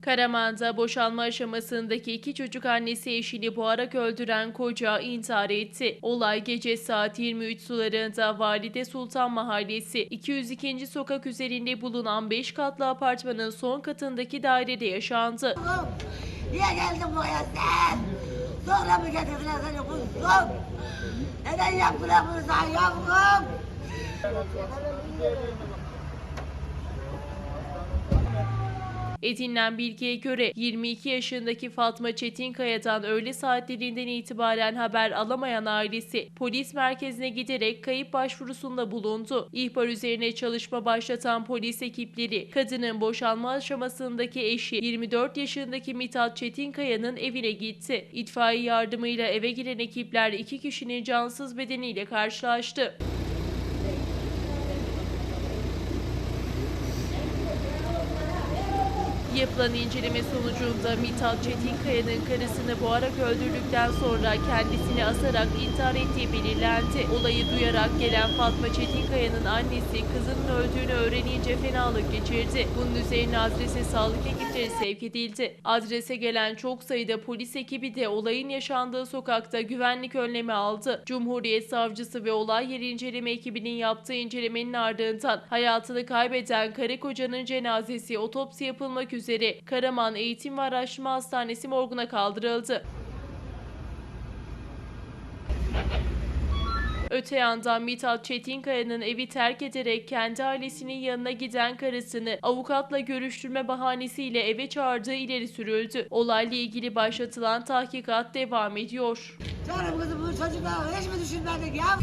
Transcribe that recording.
Karaman'da boşanma aşamasındaki iki çocuk annesi eşini boğarak öldüren koca intihar etti. Olay gece saat 23 sularında Valide Sultan Mahallesi 202. sokak üzerinde bulunan 5 katlı apartmanın son katındaki dairede yaşandı. Niye geldin buraya sen? Sonra mı getirdiler seni kuzum? Neden yaptılar bunu sana yavrum? Edinilen bilgiye göre 22 yaşındaki Fatma Çetinkaya'dan öğle saatlerinden itibaren haber alamayan ailesi polis merkezine giderek kayıp başvurusunda bulundu. İhbar üzerine çalışma başlatan polis ekipleri kadının boşanma aşamasındaki eşi 24 yaşındaki Mithat Çetinkaya'nın evine gitti. İtfaiye yardımıyla eve giren ekipler iki kişinin cansız bedeniyle karşılaştı. Yapılan inceleme sonucunda Mithat Çetinkaya'nın karısını boğarak öldürdükten sonra kendisini asarak intihar ettiği belirlendi. Olayı duyarak gelen Fatma Çetinkaya'nın annesi kızının öldüğünü öğrenince fenalık geçirdi. Bunun üzerine adrese sağlık ekipleri sevk edildi. Adrese gelen çok sayıda polis ekibi de olayın yaşandığı sokakta güvenlik önlemi aldı. Cumhuriyet Savcısı ve olay yeri inceleme ekibinin yaptığı incelemenin ardından hayatını kaybeden karı kocanın cenazesi otopsi yapılmak üzere Karaman Eğitim ve Araştırma Hastanesi morguna kaldırıldı. Öte yandan Mithat Çetinkaya'nın evi terk ederek kendi ailesinin yanına giden karısını avukatla görüştürme bahanesiyle eve çağırdığı ileri sürüldü. Olayla ilgili başlatılan tahkikat devam ediyor. Canım kızım bu çocuklar hiç mi düşünmedik ya?